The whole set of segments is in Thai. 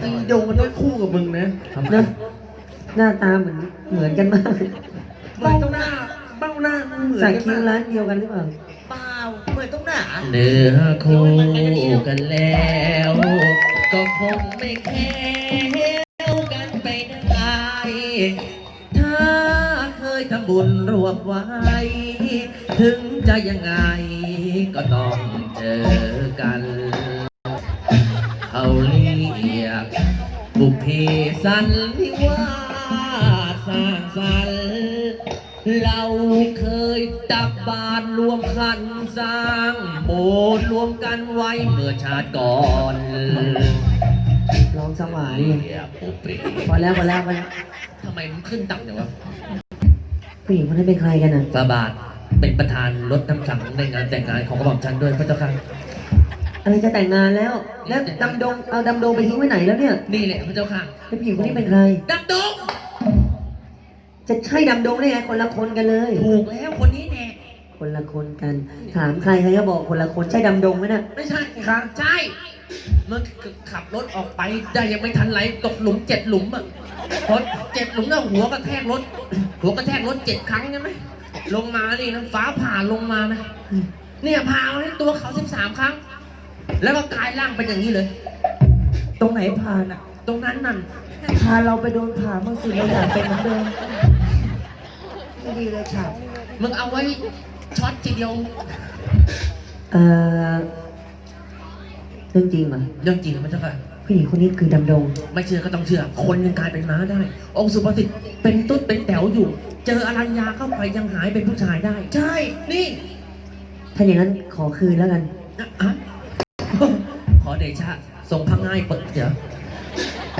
ไอ้โดมันต้องคู่กับมึงนะนะหน้าตาเหมือนเหมือนกันมากเบ้าหน้าเบ้าหน้ามึงเหมือนใส่กันคิ้วมากร้านเดียวกันหรือเปล่าเปล่าเหมือนตรงหน้าเนื้อคู่กันแล้ว ก็คงไม่แค้วกันไปได้ถ้าเคยทำบุญรวมไว้ ถึงจะยังไงก็ต้องเจอกัน เขาเรียกบุพเพสันนิวาสร้างสรรค์เราเคยตักบาตรรวมขันสร้างโบสถ์รวมกันไว้เมื่อชาติก่อนลองสวายเรียกบุพเพพอแล้วพอแล้วพอแล้วทำไมมันขึ้นต่ำอย่างวะผู้หญิงคนนั้นเป็นใครกันอะฟาบาทเป็นประธานรถน้ำสังในงานแต่งงานของกระบอกฉันด้วยพระเจ้าค่ะ อะไรจะแต่งงานแล้ว แล้วดำดงเอาดำดงไปทิ้งไว้ไหนแล้วเนี่ยนี่แหละพระเจ้าค่ะแล้วผู้หญิงคนนี้เป็นใครดำดงจะใช่ดำดงได้ไงคนละคนกันเลย ถูกแล้วคนนี้แน่คนละคนกัน ถามใครใครก็บอกคนละคนใช่ดำดงไหมน่ะไม่ใช่ค่ะใช่เมื่อขับรถออกไปได้ยังไม่ทันไหลตกหลุมเจ็ดหลุมอะพอเจ็ดหลุมแล้วหัวกระแทกรถ หัวกระแทกรถเจ็ดครั้งใช่ไหมลงมานี่น้ำฟ้าผ่าลงมานะเนี่ยผ่ามาที่ตัวเขาสิบสามครั้ง แล้วก็กลายร่างเป็นอย่างนี้เลย ตรงไหนผ่านอะ ตรงนั้นนั่นพาเราไปโดนผ่าบ้างสิเราอยากเป็นเหมือนเดิมไม่ดีเลยค่ะ มึงเอาไว้ช็อตทีเดียวเอ่อเรื่องจริงเหรอเรื่องจริงนะพระเจ้าค่ะผู้หญิงคนนี้คือดำดง ไม่เชื่อก็ต้องเชื่อ คนยังกลายเป็นม้าได้ องค์สุภสิทธิ์เป็นตุ๊ดเป็นแต๋วอยู่ เจออรัญญาเข้าไปยังหายเป็นผู้ชายได้ ใช่ นี่ ถ้าอย่างนั้นขอคืนแล้วกันอะอะ ขอเดชะทรงพระง่ายเปิดเดี๋ยว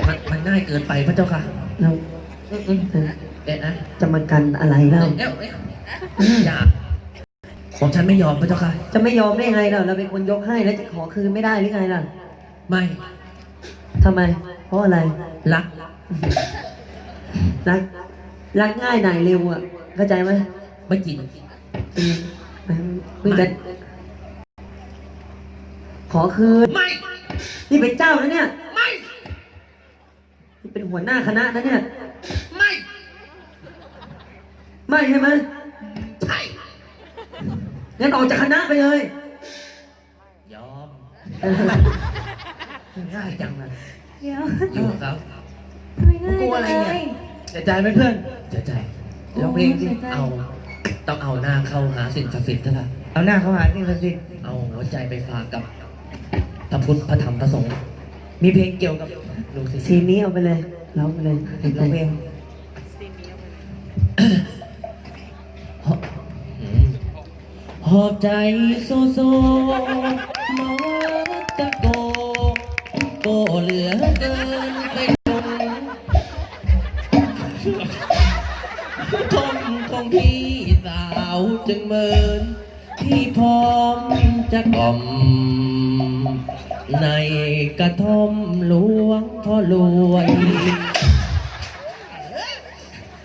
มันมันง่ายเกินไปพระเจ้าค่ะเราอืมอืมเอ่อเอ๊ะนะจะมากันอะไรเล่าเอ๊ะเอ๊ะอย่าผมฉันไม่ยอมพระเจ้าค่ะ จะไม่ยอมได้ยังไงเราเราเป็นคนยกให้แล้วจะขอคืนไม่ได้หรือไงล่ะ ไม่ทำไม เพราะอะไร รัก รัก รักง่ายหน่ายเร็วอะ เข้าใจไหมไม่จริงอืมเพิ่งจะ ขอคืน ไม่ นี่เป็นเจ้านะเนี่ย ไม่ นี่เป็นหัวหน้าคณะนะเนี่ย ไม่ ไม่ใช่ไหมใช่งั้นออกจากคณะไปเลย ยอมเออง่ายจังเลยเดี๋ยวอยู่กับเขาทำไมง่ายกลัวอะไรจังเนี่เลยยเสียใจไหมเพื่อนเสียใจร้องเพลงสิเอา ต้องเอาหน้าเข้าหาสิ่งศักดิ์สิทธิ์นะครับเอาหน้าเขาหาสิ่งศักดิ์สิทธิ์เอาหัวใจไปฝากกับ พระพุทธพระธรรมพระสงฆ์มีเพลงเกี่ยวกับดูสิซีนนี้เอาไปเลยร้องไปเลยร้องเพลงอืมหอบใจโซโซมาวัดตะโกโกเหลือเกินไปทนทนของพี่สาวจึงเมินพี่พร้อมจะกล่อม ในกระท่อมหลวงพ่อรวย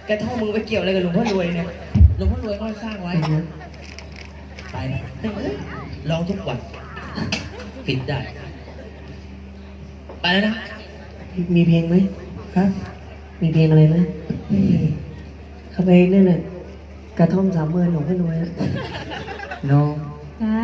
กระท่อมมึงไปเกี่ยวอะไรกับหลวงพ่อรวยเนี่ยหลวงพ่อรวยก็สร้างไว้ไปนะลองทุกวันผิดได้ ไปแล้วนะ มีเพลงไหมครับมีเพลงอะไรไหมไม่มีเขาไปนั่นน่ะกระท่อมสามเมือนหลวงพ่อรวยอะน้อง นะ